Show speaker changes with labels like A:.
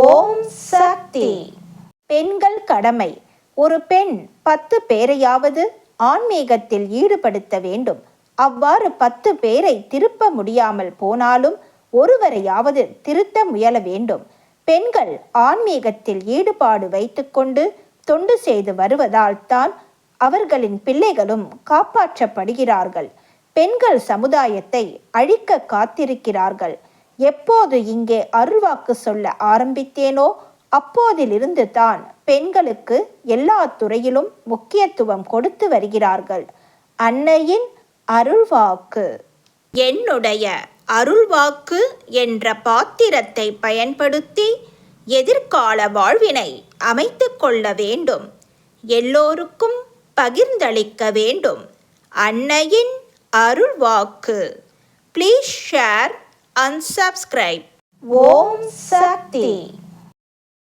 A: ஓம் சக்தி. பெண்கள் கடமை. ஒரு பெண் பத்து பேரையாவது ஆன்மீகத்தில் ஈடுபடுத்த வேண்டும். அவ்வாறு பத்து பேரை திருப்ப முடியாமல் போனாலும் ஒருவரையாவது திருத்த முயல வேண்டும். பெண்கள் ஆன்மீகத்தில் ஈடுபாடு வைத்துக்கொண்டு தொண்டு செய்து வருவதால் தான் அவர்களின் பிள்ளைகளும் காப்பாற்றப்படுகிறார்கள். பெண்கள் சமுதாயத்தை அழிக்க காத்திருக்கிறார்கள். எப்போது இங்கே அருள்வாக்கு சொல்ல ஆரம்பித்தேனோ அப்போதிலிருந்து தான் பெண்களுக்கு எல்லா துறையிலும் முக்கியத்துவம் கொடுத்து வருகிறார்கள். அன்னையின் அருள்வாக்கு. என்னுடைய அருள்வாக்கு என்ற பாத்திரத்தை பயன்படுத்தி எதிர்கால வாழ்வினை அமைத்து கொள்ள வேண்டும். எல்லோருக்கும் பகிர்ந்தளிக்க வேண்டும். அன்னையின் அருள்வாக்கு. Please share unsubscribe Om Sakthi